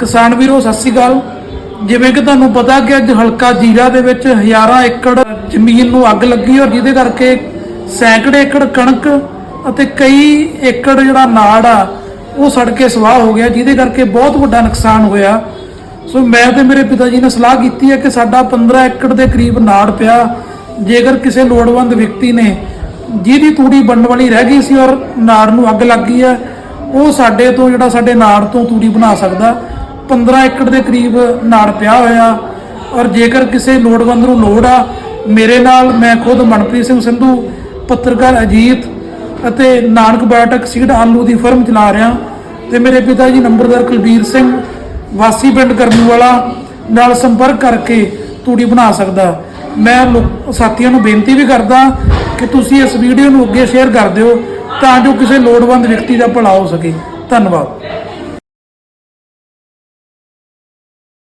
ਕਿਸਾਨ ਵੀਰੋ, ਸਤਿ ਸ੍ਰੀ ਅਕਾਲ। ਜਿਵੇਂ ਕਿ ਤੁਹਾਨੂੰ ਪਤਾ ਕਿ ਅੱਜ ਹਲਕਾ ਜੀਰਾ ਦੇ ਵਿੱਚ ਹਜ਼ਾਰਾਂ ਏਕੜ ਜ਼ਮੀਨ ਨੂੰ ਅੱਗ ਲੱਗੀ ਔਰ ਜਿਹਦੇ ਕਰਕੇ ਸੈਂਕੜੇ ਏਕੜ ਕਣਕ ਅਤੇ ਕਈ ਏਕੜ ਜਿਹੜਾ ਨਾੜ ਆ, ਉਹ ਸੜ ਕੇ ਸਵਾਹ ਹੋ ਗਿਆ, ਜਿਹਦੇ ਕਰਕੇ ਬਹੁਤ ਵੱਡਾ ਨੁਕਸਾਨ ਹੋਇਆ। ਸੋ ਮੈਂ ਤੇ ਮੇਰੇ ਪਿਤਾ ਜੀ ਨੇ ਸਲਾਹ ਕੀਤੀ ਹੈ ਕਿ ਸਾਡਾ 15 ਏਕੜ ਦੇ ਕਰੀਬ ਨਾੜ ਪਿਆ। ਜੇਕਰ ਕਿਸੇ ਲੋੜਵੰਦ ਵਿਅਕਤੀ ਨੇ ਜਿਹਦੀ ਤੂੜੀ ਬਣਨ ਵਾਲੀ ਰਹਿ ਗਈ ਸੀ ਔਰ ਨਾੜ ਨੂੰ ਅੱਗ ਲੱਗ ਗਈ ਹੈ, ਉਹ ਸਾਡੇ ਤੋਂ ਜਿਹੜਾ ਸਾਡੇ ਨਾੜ ਤੋਂ ਤੂੜੀ ਬਣਾ ਸਕਦਾ। 15 ਏਕੜ ਦੇ ਕਰੀਬ ਨਾੜ ਪਿਆ ਹੋਇਆ। ਔਰ ਜੇਕਰ ਕਿਸੇ ਲੋੜਵੰਦ ਨੂੰ ਲੋੜ ਆ, ਮੇਰੇ ਨਾਲ ਮੈਂ ਖੁਦ ਮਨਪ੍ਰੀਤ ਸਿੰਘ ਸੰਧੂ, ਪੱਤਰਕਾਰ ਅਜੀਤ ਅਤੇ ਨਾਨਕ ਬਾਇਓਟੈਕ ਸੀਡ ਆਲੂ ਦੀ ਫਰਮ ਚਲਾ ਰਿਹਾ। ਤੇ ਮੇਰੇ ਪਿਤਾ ਜੀ ਨੰਬਰਦਾਰ ਕੁਲਬੀਰ ਸਿੰਘ, ਵਾਸੀ ਪਿੰਡ ਕਰਨੂ ਵਾਲਾ ਨਾਲ ਸੰਪਰਕ ਕਰਕੇ ਤੂੜੀ ਬਣਾ ਸਕਦਾ। ਮੈਂ ਲੋਕ- ਸਾਥੀਆਂ ਨੂੰ ਬੇਨਤੀ ਵੀ ਕਰਦਾ ਕਿ ਤੁਸੀਂ ਇਸ ਵੀਡੀਓ ਨੂੰ ਅੱਗੇ ਸ਼ੇਅਰ ਕਰ ਦਿਓ ਤਾਂ ਜੋ ਕਿਸੇ ਲੋੜਵੰਦ ਵਿਅਕਤੀ ਦਾ ਭਲਾ ਹੋ ਸਕੇ। ਧੰਨਵਾਦ।